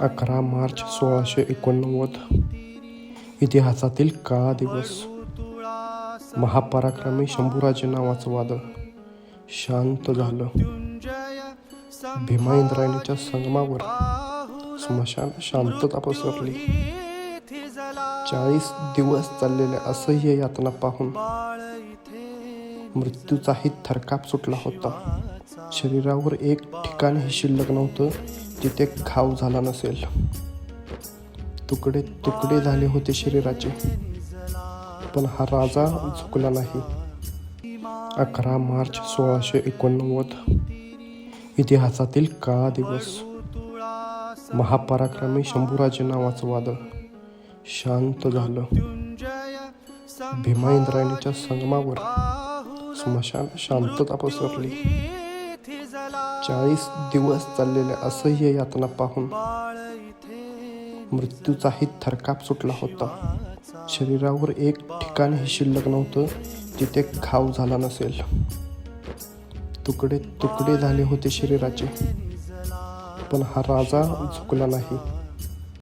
अकरा मार्च सोळाशे एकोणनव्वद. इतिहासातील काळा दिवस. महापराक्रमी शंभूराजे नावाचं वादळ शांत झालं. भीमा इंद्रायणीच्या संगमावर स्मशान शांतता पसरली. चाळीस दिवस चाललेल्या असह्य यातना पाहून मृत्यूचाही थरकाप सुटला होता. शरीरावर एक ठिकाणही शिल्लक नव्हतं. जिथे घाव झाला नसेल. तुकडे तुकडे झाले होते शरीराचे. पण हा राजा झुकला नाही. अकरा मार्च सोळाशे एकोणनव्वद. इतिहासातील काळा दिवस. महापराक्रमी शंभूराजे नावाचं वादळ शांत झालं. भीमा इंद्रायणीच्या संगमावर स्मशान शांतता पसरली. चाळीस दिवस चाललेल्या असह्य यातना पाहून मृत्यूचाही थरकाप सुटला होता. शरीरावर एक ठिकाणही शिल्लक नव्हतं जिथे घाव झाला नसेल. तुकडे तुकडे झाले होते शरीराचे पण हा राजा झुकला नाही.